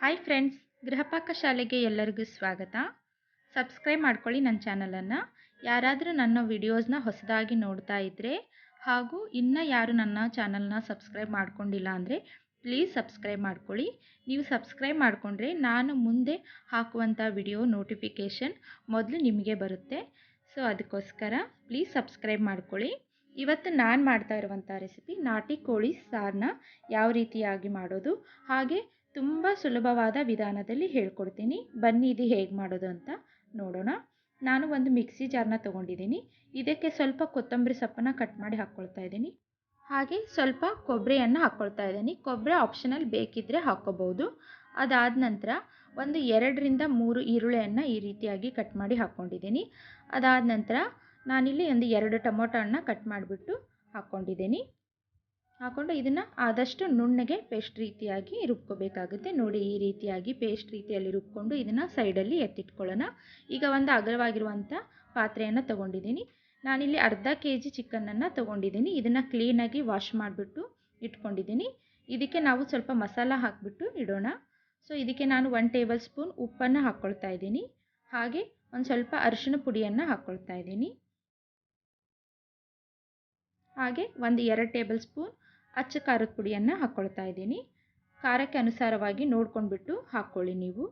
Hi friends Gruhapaka ಶಾಲೆಗೆ ಎಲ್ಲರಿಗೂ ಸ್ವಾಗತ. ಸಬ್ಸ್ಕ್ರೈಬ್ ಮಾಡ್ಕೊಳ್ಳಿ ನನ್ನ ಚಾನಲನ್ನು. ಯಾರಾದರೂ ನನ್ನ ವಿಡಿಯೋಸ್ನ ಹೊಸದಾಗಿ ನೋಡ್ತಾ ಇದ್ದರೆ ಹಾಗೂ ಇನ್ನು ಯಾರು ನನ್ನ ಚಾನಲ್ನ ಸಬ್ಸ್ಕ್ರೈಬ್ ಮಾಡ್ಕೊಂಡಿಲ್ಲ ಅಂದರೆ ಪ್ಲೀಸ್ ಸಬ್ಸ್ಕ್ರೈಬ್ ಮಾಡ್ಕೊಳ್ಳಿ. ನೀವು ಸಬ್ಸ್ಕ್ರೈಬ್ ಮಾಡಿಕೊಂಡ್ರೆ ನಾನು ಮುಂದೆ ಹಾಕುವಂಥ ವಿಡಿಯೋ ನೋಟಿಫಿಕೇಷನ್ ಮೊದಲು ನಿಮಗೆ ಬರುತ್ತೆ. ಸೊ ಅದಕ್ಕೋಸ್ಕರ ಪ್ಲೀಸ್ ಸಬ್ಸ್ಕ್ರೈಬ್ ಮಾಡ್ಕೊಳ್ಳಿ. ಇವತ್ತು ನಾನು ಮಾಡ್ತಾ ಇರುವಂಥ ರೆಸಿಪಿ ನಾಟಿ ಕೋಳಿ ಸಾರನ್ನ ಯಾವ ರೀತಿಯಾಗಿ ಮಾಡೋದು, ಹಾಗೆ ತುಂಬ ಸುಲಭವಾದ ವಿಧಾನದಲ್ಲಿ ಹೇಳ್ಕೊಡ್ತೀನಿ. ಬನ್ನಿ ಇದು ಹೇಗೆ ಮಾಡೋದು ಅಂತ ನೋಡೋಣ. ನಾನು ಒಂದು ಮಿಕ್ಸಿ ಜಾರ್ನ ತೊಗೊಂಡಿದ್ದೀನಿ. ಇದಕ್ಕೆ ಸ್ವಲ್ಪ ಕೊತ್ತಂಬರಿ ಸೊಪ್ಪನ್ನು ಕಟ್ ಮಾಡಿ ಹಾಕ್ಕೊಳ್ತಾ ಇದ್ದೀನಿ. ಹಾಗೆ ಸ್ವಲ್ಪ ಕೊಬ್ಬರಿಯನ್ನು ಹಾಕ್ಕೊಳ್ತಾ ಇದ್ದೀನಿ. ಕೊಬ್ಬರಿ ಆಪ್ಷನಲ್ ಬೇಕಿದ್ದರೆ ಹಾಕ್ಕೋಬೋದು ಅದಾದ ನಂತರ ಒಂದು ಎರಡರಿಂದ ಮೂರು ಈರುಳ್ಳಿಯನ್ನು ಈ ರೀತಿಯಾಗಿ ಕಟ್ ಮಾಡಿ ಹಾಕ್ಕೊಂಡಿದ್ದೀನಿ ಅದಾದ ನಂತರ ನಾನಿಲ್ಲಿ ಒಂದು ಎರಡು ಟೊಮೊಟೊ ಹಣ್ಣು ಕಟ್ ಮಾಡಿಬಿಟ್ಟು ಹಾಕ್ಕೊಂಡಿದ್ದೀನಿ ಹಾಕ್ಕೊಂಡು ಇದನ್ನು ಆದಷ್ಟು ನುಣ್ಣಗೆ ಪೇಸ್ಟ್ ರೀತಿಯಾಗಿ ರುಬ್ಕೋಬೇಕಾಗುತ್ತೆ. ನೋಡಿ ಈ ರೀತಿಯಾಗಿ ಪೇಸ್ಟ್ ರೀತಿಯಲ್ಲಿ ರುಬ್ಕೊಂಡು ಇದನ್ನು ಸೈಡಲ್ಲಿ ಎತ್ತಿಟ್ಕೊಳ್ಳೋಣ. ಈಗ ಒಂದು ಅಗಲವಾಗಿರುವಂಥ ಪಾತ್ರೆಯನ್ನು ತೊಗೊಂಡಿದ್ದೀನಿ. ನಾನಿಲ್ಲಿ ಅರ್ಧ ಕೆ ಜಿ ಚಿಕನನ್ನು ತೊಗೊಂಡಿದ್ದೀನಿ. ಇದನ್ನು ಕ್ಲೀನಾಗಿ ವಾಶ್ ಮಾಡಿಬಿಟ್ಟು ಇಟ್ಕೊಂಡಿದ್ದೀನಿ. ಇದಕ್ಕೆ ನಾವು ಸ್ವಲ್ಪ ಮಸಾಲ ಹಾಕಿಬಿಟ್ಟು ಇಡೋಣ. ಸೊ, ಇದಕ್ಕೆ ನಾನು ಒನ್ ಟೇಬಲ್ ಸ್ಪೂನ್ ಉಪ್ಪನ್ನು ಹಾಕ್ಕೊಳ್ತಾ ಇದ್ದೀನಿ. ಹಾಗೆ ಒಂದು ಸ್ವಲ್ಪ ಅರಿಶಿನ ಪುಡಿಯನ್ನು ಹಾಕ್ಕೊಳ್ತಾ ಇದ್ದೀನಿ. ಹಾಗೆ ಒಂದು ಎರಡು ಟೇಬಲ್ ಸ್ಪೂನ್ ಅಚ್ಚ ಖಾರದ ಪುಡಿಯನ್ನು ಹಾಕ್ಕೊಳ್ತಾ ಇದ್ದೀನಿ. ಖಾರಕ್ಕೆ ಅನುಸಾರವಾಗಿ ನೋಡ್ಕೊಂಡ್ಬಿಟ್ಟು ಹಾಕ್ಕೊಳ್ಳಿ ನೀವು.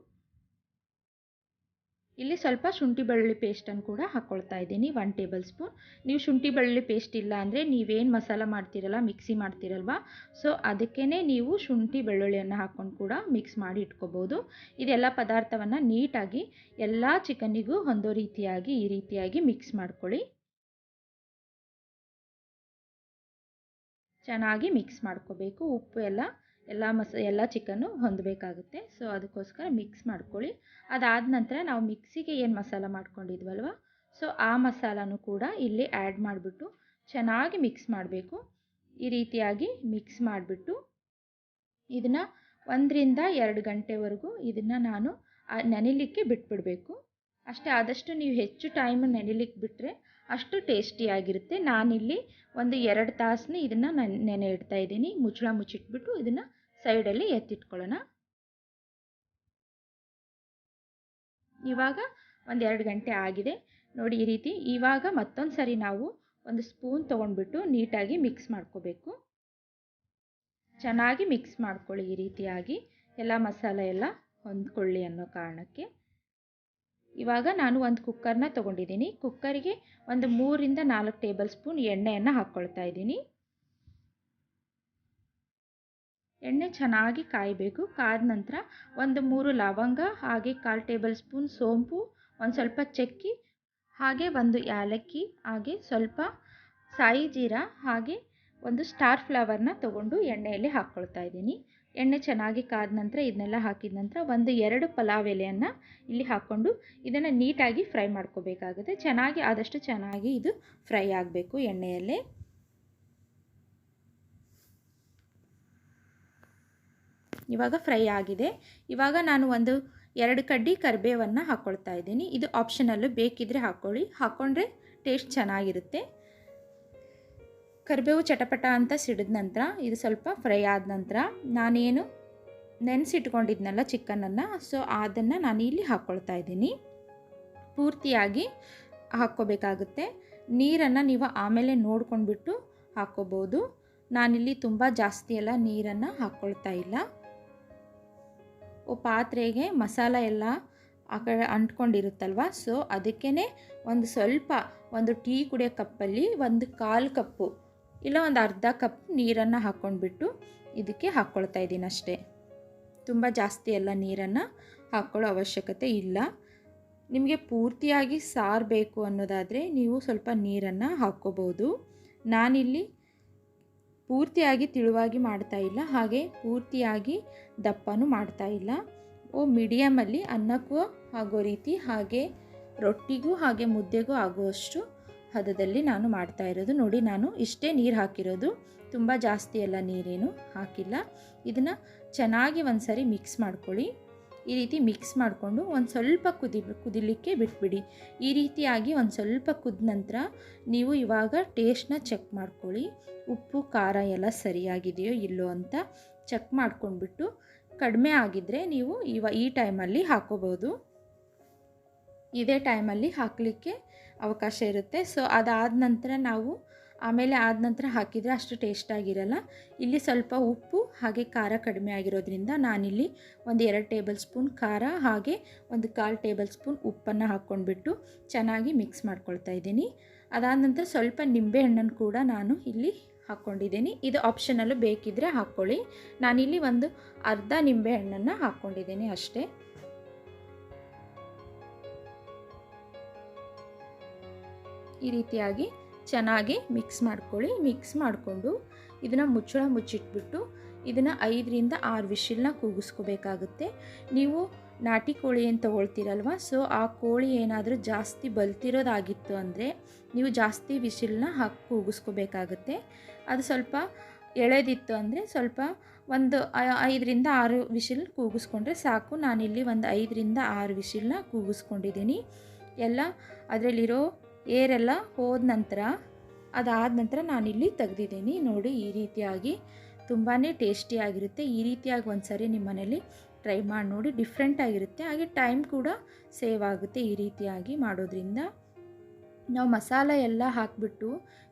ಇಲ್ಲಿ ಸ್ವಲ್ಪ ಶುಂಠಿ ಬೆಳ್ಳುಳ್ಳಿ ಪೇಸ್ಟನ್ನು ಕೂಡ ಹಾಕ್ಕೊಳ್ತಾ ಇದ್ದೀನಿ ಒನ್ ಟೇಬಲ್ ಸ್ಪೂನ್ ನೀವು ಶುಂಠಿ ಬೆಳ್ಳುಳ್ಳಿ ಪೇಸ್ಟ್ ಇಲ್ಲ ಅಂದರೆ ನೀವೇನು ಮಸಾಲ ಮಾಡ್ತೀರಲ್ಲ ಮಿಕ್ಸಿ ಮಾಡ್ತೀರಲ್ವ? ಸೊ ಅದಕ್ಕೇ ನೀವು ಶುಂಠಿ ಬೆಳ್ಳುಳ್ಳಿಯನ್ನು ಹಾಕ್ಕೊಂಡು ಕೂಡ ಮಿಕ್ಸ್ ಮಾಡಿ ಇಟ್ಕೋಬೋದು. ಇದೆಲ್ಲ ಪದಾರ್ಥವನ್ನು ನೀಟಾಗಿ ಎಲ್ಲ ಚಿಕನ್ನಿಗೂ ಹೊಂದೋ ರೀತಿಯಾಗಿ ಈ ರೀತಿಯಾಗಿ ಮಿಕ್ಸ್ ಮಾಡ್ಕೊಳ್ಳಿ. ಚೆನ್ನಾಗಿ ಮಿಕ್ಸ್ ಮಾಡ್ಕೋಬೇಕು. ಉಪ್ಪು ಎಲ್ಲ ಎಲ್ಲ ಮಸ, ಎಲ್ಲ ಚಿಕನ್ನು ಹೊಂದಬೇಕಾಗುತ್ತೆ. ಸೊ ಅದಕ್ಕೋಸ್ಕರ ಮಿಕ್ಸ್ ಮಾಡ್ಕೊಳ್ಳಿ. ಅದಾದ ನಂತರ ನಾವು ಮಿಕ್ಸಿಗೆ ಏನು ಮಸಾಲ ಮಾಡ್ಕೊಂಡಿದ್ವಲ್ವ? ಸೊ ಆ ಮಸಾಲನೂ ಕೂಡ ಇಲ್ಲಿ ಆ್ಯಡ್ ಮಾಡಿಬಿಟ್ಟು ಚೆನ್ನಾಗಿ ಮಿಕ್ಸ್ ಮಾಡಬೇಕು. ಈ ರೀತಿಯಾಗಿ ಮಿಕ್ಸ್ ಮಾಡಿಬಿಟ್ಟು ಇದನ್ನು ಒಂದರಿಂದ ಎರಡು ಗಂಟೆವರೆಗೂ ಇದನ್ನು ನಾನು ನೆನಿಲಿಕ್ಕೆ ಬಿಟ್ಬಿಡಬೇಕು. ಅಷ್ಟೇ, ಆದಷ್ಟು ನೀವು ಹೆಚ್ಚು ಟೈಮ್ ನೆನಿಲಿಕ್ಕೆ ಬಿಟ್ಟರೆ ಅಷ್ಟು ಟೇಸ್ಟಿಯಾಗಿರುತ್ತೆ ನಾನಿಲ್ಲಿ ಒಂದು ಎರಡು ತಾಸನ್ನ ಇದನ್ನು ನೆನೆ ಇಡ್ತಾ ಇದ್ದೀನಿ. ಮುಚ್ಚಳ ಮುಚ್ಚಿಟ್ಬಿಟ್ಟು ಇದನ್ನು ಸೈಡಲ್ಲಿ ಎತ್ತಿಟ್ಕೊಳ್ಳೋಣ. ಇವಾಗ ಒಂದು ಎರಡು ಗಂಟೆ ಆಗಿದೆ. ನೋಡಿ ಈ ರೀತಿ ಇವಾಗ ಮತ್ತೊಂದು ಸರಿ ನಾವು ಒಂದು ಸ್ಪೂನ್ ತೊಗೊಂಡ್ಬಿಟ್ಟು ನೀಟಾಗಿ ಮಿಕ್ಸ್ ಮಾಡ್ಕೋಬೇಕು. ಚೆನ್ನಾಗಿ ಮಿಕ್ಸ್ ಮಾಡ್ಕೊಳ್ಳಿ ಈ ರೀತಿಯಾಗಿ. ಎಲ್ಲ ಮಸಾಲೆ ಎಲ್ಲ ಹೊಂದ್ಕೊಳ್ಳಿ ಅನ್ನೋ ಕಾರಣಕ್ಕೆ. ಇವಾಗ ನಾನು ಒಂದು ಕುಕ್ಕರ್ನ ತೊಗೊಂಡಿದ್ದೀನಿ. ಕುಕ್ಕರಿಗೆ ಒಂದು ಮೂರಿಂದ ನಾಲ್ಕು ಟೇಬಲ್ ಸ್ಪೂನ್ ಎಣ್ಣೆಯನ್ನು ಹಾಕ್ಕೊಳ್ತಾ ಇದ್ದೀನಿ. ಎಣ್ಣೆ ಚೆನ್ನಾಗಿ ಕಾಯಬೇಕು. ಕಾದ ನಂತರ ಒಂದು ಮೂರು ಲವಂಗ, ಹಾಗೆ ಕಾಲು ಟೇಬಲ್ ಸ್ಪೂನ್ ಸೋಂಪು, ಒಂದು ಸ್ವಲ್ಪ ಚಕ್ಕಿ, ಹಾಗೆ ಒಂದು ಏಲಕ್ಕಿ, ಹಾಗೆ ಸ್ವಲ್ಪ ಸಾಯಿ ಜೀರಾ, ಹಾಗೆ ಒಂದು ಸ್ಟಾರ್ ಫ್ಲವರ್ನ ತೊಗೊಂಡು ಎಣ್ಣೆಯಲ್ಲಿ ಹಾಕ್ಕೊಳ್ತಾ ಇದ್ದೀನಿ. ಎಣ್ಣೆ ಚೆನ್ನಾಗಿ ಕಾದ ನಂತರ ಇದನ್ನೆಲ್ಲ ಹಾಕಿದ ನಂತರ ಒಂದು ಎರಡು ಪಲಾವ್ ಎಲೆಯನ್ನು ಇಲ್ಲಿ ಹಾಕ್ಕೊಂಡು ಇದನ್ನು ನೀಟಾಗಿ ಫ್ರೈ ಮಾಡ್ಕೋಬೇಕಾಗುತ್ತೆ. ಚೆನ್ನಾಗಿ ಆದಷ್ಟು ಚೆನ್ನಾಗಿ ಇದು ಫ್ರೈ ಆಗಬೇಕು ಎಣ್ಣೆಯಲ್ಲಿ ಇವಾಗ ಫ್ರೈ ಆಗಿದೆ. ಇವಾಗ ನಾನು ಒಂದು ಎರಡು ಕಡ್ಡಿ ಕರಿಬೇವನ್ನು ಹಾಕ್ಕೊಳ್ತಾ ಇದ್ದೀನಿ. ಇದು ಆಪ್ಷನಲ್ಲು ಬೇಕಿದ್ದರೆ ಹಾಕ್ಕೊಳ್ಳಿ ಹಾಕ್ಕೊಂಡ್ರೆ ಟೇಸ್ಟ್ ಚೆನ್ನಾಗಿರುತ್ತೆ. ಕರಿಬೇವು ಚಟಪಟ ಅಂತ ಸಿಡಿದ ನಂತರ ಇದು ಸ್ವಲ್ಪ ಫ್ರೈ ಆದ ನಂತರ ನಾನೇನು ನೆನೆಸಿಟ್ಕೊಂಡಿದ್ನಲ್ಲ ಚಿಕನನ್ನು ಸೊ ಅದನ್ನು ನಾನು ಇಲ್ಲಿ ಹಾಕ್ಕೊಳ್ತಾ ಇದ್ದೀನಿ. ಪೂರ್ತಿಯಾಗಿ ಹಾಕ್ಕೋಬೇಕಾಗುತ್ತೆ. ನೀರನ್ನು ನೀವು ಆಮೇಲೆ ನೋಡ್ಕೊಂಡ್ಬಿಟ್ಟು ಹಾಕ್ಕೋಬೋದು. ನಾನಿಲ್ಲಿ ತುಂಬ ಜಾಸ್ತಿ ಎಲ್ಲ ನೀರನ್ನು ಹಾಕ್ಕೊಳ್ತಾ ಇಲ್ಲ. ಪಾತ್ರೆಗೆ ಮಸಾಲ ಎಲ್ಲ ಆ ಕಡೆ ಅಂಟ್ಕೊಂಡಿರುತ್ತಲ್ವ ಸೊ ಅದಕ್ಕೇ ಒಂದು ಸ್ವಲ್ಪ ಒಂದು ಟೀ ಕುಡಿಯೋ ಕಪ್ಪಲ್ಲಿ ಒಂದು ಕಾಲು ಕಪ್ಪು ಇಲ್ಲ, ಒಂದು ಅರ್ಧ ಕಪ್ ನೀರನ್ನು ಹಾಕ್ಕೊಂಡ್ಬಿಟ್ಟು ಇದಕ್ಕೆ ಹಾಕ್ಕೊಳ್ತಾ ಇದ್ದೀನಿ ಅಷ್ಟೇ. ತುಂಬ ಜಾಸ್ತಿ ಎಲ್ಲ ನೀರನ್ನು ಹಾಕ್ಕೊಳ್ಳೋ ಅವಶ್ಯಕತೆ ಇಲ್ಲ. ನಿಮಗೆ ಪೂರ್ತಿಯಾಗಿ ಸಾರು ಬೇಕು ಅನ್ನೋದಾದರೆ ನೀವು ಸ್ವಲ್ಪ ನೀರನ್ನು ಹಾಕ್ಕೋಬೋದು. ನಾನಿಲ್ಲಿ ಪೂರ್ತಿಯಾಗಿ ತಿಳುವಾಗಿ ಮಾಡ್ತಾ ಇಲ್ಲ, ಹಾಗೆ ಪೂರ್ತಿಯಾಗಿ ದಪ್ಪನೂ ಮಾಡ್ತಾ ಇಲ್ಲ. ಓ, ಮೀಡಿಯಮಲ್ಲಿ ಅನ್ನಕ್ಕೂ ಆಗೋ ರೀತಿ, ಹಾಗೆ ರೊಟ್ಟಿಗೂ ಹಾಗೆ ಮುದ್ದೆಗೂ ಆಗುವಷ್ಟು ಹದದಲ್ಲಿ ನಾನು ಮಾಡ್ತಾ ಇರೋದು. ನೋಡಿ, ನಾನು ಇಷ್ಟೇ ನೀರು ಹಾಕಿರೋದು. ತುಂಬ ಜಾಸ್ತಿ ಎಲ್ಲ ನೀರೇನು ಹಾಕಿಲ್ಲ. ಇದನ್ನು ಚೆನ್ನಾಗಿ ಒಂದು ಸರಿ ಮಿಕ್ಸ್ ಮಾಡ್ಕೊಳ್ಳಿ. ಈ ರೀತಿ ಮಿಕ್ಸ್ ಮಾಡಿಕೊಂಡು ಒಂದು ಸ್ವಲ್ಪ ಕುದಿ, ಕುದಿಲಿಕ್ಕೆ ಬಿಟ್ಬಿಡಿ. ಈ ರೀತಿಯಾಗಿ ಒಂದು ಸ್ವಲ್ಪ ಕುದ್ದ ನಂತರ ನೀವು ಇವಾಗ ಟೇಸ್ಟ್ನ ಚೆಕ್ ಮಾಡ್ಕೊಳ್ಳಿ. ಉಪ್ಪು, ಖಾರ ಎಲ್ಲ ಸರಿಯಾಗಿದೆಯೋ ಇಲ್ಲೋ ಅಂತ ಚೆಕ್ ಮಾಡ್ಕೊಂಡ್ಬಿಟ್ಟು ಕಡಿಮೆ ಆಗಿದ್ದರೆ ನೀವು ಇವ, ಈ ಟೈಮಲ್ಲಿ ಹಾಕೋಬೋದು ಇದೇ ಟೈಮಲ್ಲಿ ಹಾಕಲಿಕ್ಕೆ ಅವಕಾಶ ಇರುತ್ತೆ. ಸೊ ಅದಾದ ನಂತರ ನಾವು ಆಮೇಲೆ ಆದ ನಂತರ ಹಾಕಿದರೆ ಅಷ್ಟು ಟೇಸ್ಟಾಗಿರಲ್ಲ ಇಲ್ಲಿ ಸ್ವಲ್ಪ ಉಪ್ಪು, ಹಾಗೆ ಖಾರ ಕಡಿಮೆ ಆಗಿರೋದ್ರಿಂದ ನಾನಿಲ್ಲಿ ಒಂದು ಎರಡು ಟೇಬಲ್ ಸ್ಪೂನ್ ಖಾರ, ಹಾಗೆ ಒಂದು ಕಾಲು ಟೇಬಲ್ ಸ್ಪೂನ್ ಉಪ್ಪನ್ನು ಹಾಕ್ಕೊಂಡ್ಬಿಟ್ಟು ಚೆನ್ನಾಗಿ ಮಿಕ್ಸ್ ಮಾಡ್ಕೊಳ್ತಾ ಇದ್ದೀನಿ. ಅದಾದ ನಂತರ ಸ್ವಲ್ಪ ನಿಂಬೆಹಣ್ಣನ್ನು ಕೂಡ ನಾನು ಇಲ್ಲಿ ಹಾಕ್ಕೊಂಡಿದ್ದೀನಿ. ಇದು ಆಪ್ಷನಲ್ಲೂ ಬೇಕಿದ್ದರೆ ಹಾಕ್ಕೊಳ್ಳಿ. ನಾನಿಲ್ಲಿ ಒಂದು ಅರ್ಧ ನಿಂಬೆಹಣ್ಣನ್ನು ಹಾಕ್ಕೊಂಡಿದ್ದೀನಿ ಅಷ್ಟೇ. ಈ ರೀತಿಯಾಗಿ ಚೆನ್ನಾಗಿ ಮಿಕ್ಸ್ ಮಾಡ್ಕೊಳ್ಳಿ ಮಿಕ್ಸ್ ಮಾಡಿಕೊಂಡು ಇದನ್ನು ಮುಚ್ಚಳ ಮುಚ್ಚಿಟ್ಬಿಟ್ಟು ಇದನ್ನು ಐದರಿಂದ ಆರು ವಿಶಿಲ್ನ ಕೂಗಿಸ್ಕೋಬೇಕಾಗುತ್ತೆ. ನೀವು ನಾಟಿ ಕೋಳಿ ಅಂತ ತಗೊಳ್ತೀರಲ್ವ ಸೊ ಆ ಕೋಳಿ ಏನಾದರೂ ಜಾಸ್ತಿ ಬಲ್ತಿರೋದಾಗಿತ್ತು ಅಂದರೆ ನೀವು ಜಾಸ್ತಿ ವಿಶಿಲ್ನ ಹಾಕಿ ಕೂಗಿಸ್ಕೋಬೇಕಾಗುತ್ತೆ. ಅದು ಸ್ವಲ್ಪ ಎಳೆದಿತ್ತು ಅಂದರೆ ಸ್ವಲ್ಪ ಒಂದು ಐದರಿಂದ ಆರು ವಿಶಿಲ್ ಕೂಗಿಸ್ಕೊಂಡ್ರೆ ಸಾಕು. ನಾನಿಲ್ಲಿ ಒಂದು ಐದರಿಂದ ಆರು ವಿಶಿಲ್ನ ಕೂಗಿಸ್ಕೊಂಡಿದ್ದೀನಿ. ಎಲ್ಲ ಅದರಲ್ಲಿರೋ ಏರೆಲ್ಲ ಹೋದ ನಂತರ, ಅದಾದ ನಂತರ ನಾನಿಲ್ಲಿ ತೆಗೆದಿದ್ದೀನಿ. ನೋಡಿ, ಈ ರೀತಿಯಾಗಿ ತುಂಬಾ ಟೇಸ್ಟಿಯಾಗಿರುತ್ತೆ ಈ ರೀತಿಯಾಗಿ ಒಂದು ಸರಿ ನಿಮ್ಮ ಮನೇಲಿ ಟ್ರೈ ಮಾಡಿ ನೋಡಿ ಡಿಫ್ರೆಂಟಾಗಿರುತ್ತೆ ಹಾಗೆ ಟೈಮ್ ಕೂಡ ಸೇವ್ ಆಗುತ್ತೆ ಈ ರೀತಿಯಾಗಿ ಮಾಡೋದ್ರಿಂದ. ನಾವು ಮಸಾಲ ಎಲ್ಲ ಹಾಕಿಬಿಟ್ಟು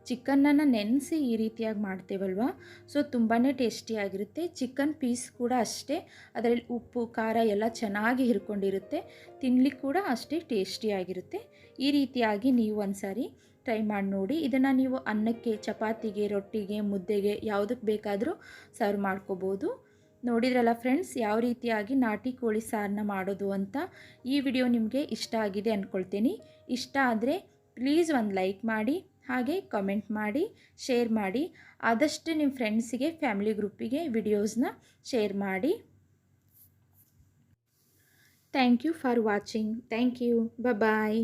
ಚಿಕನ್ನನ್ನು ನೆನೆಸಿ ಈ ರೀತಿಯಾಗಿ ಮಾಡ್ತೇವಲ್ವ? ಸೊ ತುಂಬಾ ಟೇಸ್ಟಿಯಾಗಿರುತ್ತೆ ಚಿಕನ್ ಪೀಸ್ ಕೂಡ ಅಷ್ಟೇ. ಅದರಲ್ಲಿ ಉಪ್ಪು, ಖಾರ ಎಲ್ಲ ಚೆನ್ನಾಗಿ ಹಿರ್ಕೊಂಡಿರುತ್ತೆ. ತಿನ್ಲಿಕ್ಕೆ ಕೂಡ ಅಷ್ಟೇ ಟೇಸ್ಟಿಯಾಗಿರುತ್ತೆ ಈ ರೀತಿಯಾಗಿ ನೀವು ಒಂದು ಸಾರಿ ಟ್ರೈ ಮಾಡಿ ನೋಡಿ. ಇದನ್ನು ನೀವು ಅನ್ನಕ್ಕೆ, ಚಪಾತಿಗೆ, ರೊಟ್ಟಿಗೆ, ಮುದ್ದೆಗೆ ಯಾವುದಕ್ಕೆ ಬೇಕಾದರೂ ಸರ್ವ್ ಮಾಡ್ಕೋಬೋದು. ನೋಡಿದ್ರಲ್ಲ ಫ್ರೆಂಡ್ಸ್, ಯಾವ ರೀತಿಯಾಗಿ ನಾಟಿ ಕೋಳಿ ಸಾರನ್ನ ಮಾಡೋದು ಅಂತ ಈ ವಿಡಿಯೋ ನಿಮಗೆ ಇಷ್ಟ ಆಗಿದೆ ಅಂದ್ಕೊಳ್ತೀನಿ ಇಷ್ಟ ಆದರೆ ಪ್ಲೀಸ್ ಒಂದು ಲೈಕ್ ಮಾಡಿ, ಹಾಗೆ ಕಮೆಂಟ್ ಮಾಡಿ, ಶೇರ್ ಮಾಡಿ. ಆದಷ್ಟು ನಿಮ್ಮ ಫ್ರೆಂಡ್ಸಿಗೆ, ಫ್ಯಾಮಿಲಿ ಗ್ರೂಪಿಗೆ ವಿಡಿಯೋಸ್ನ ಶೇರ್ ಮಾಡಿ. Thank you for watching. Thank you. Bye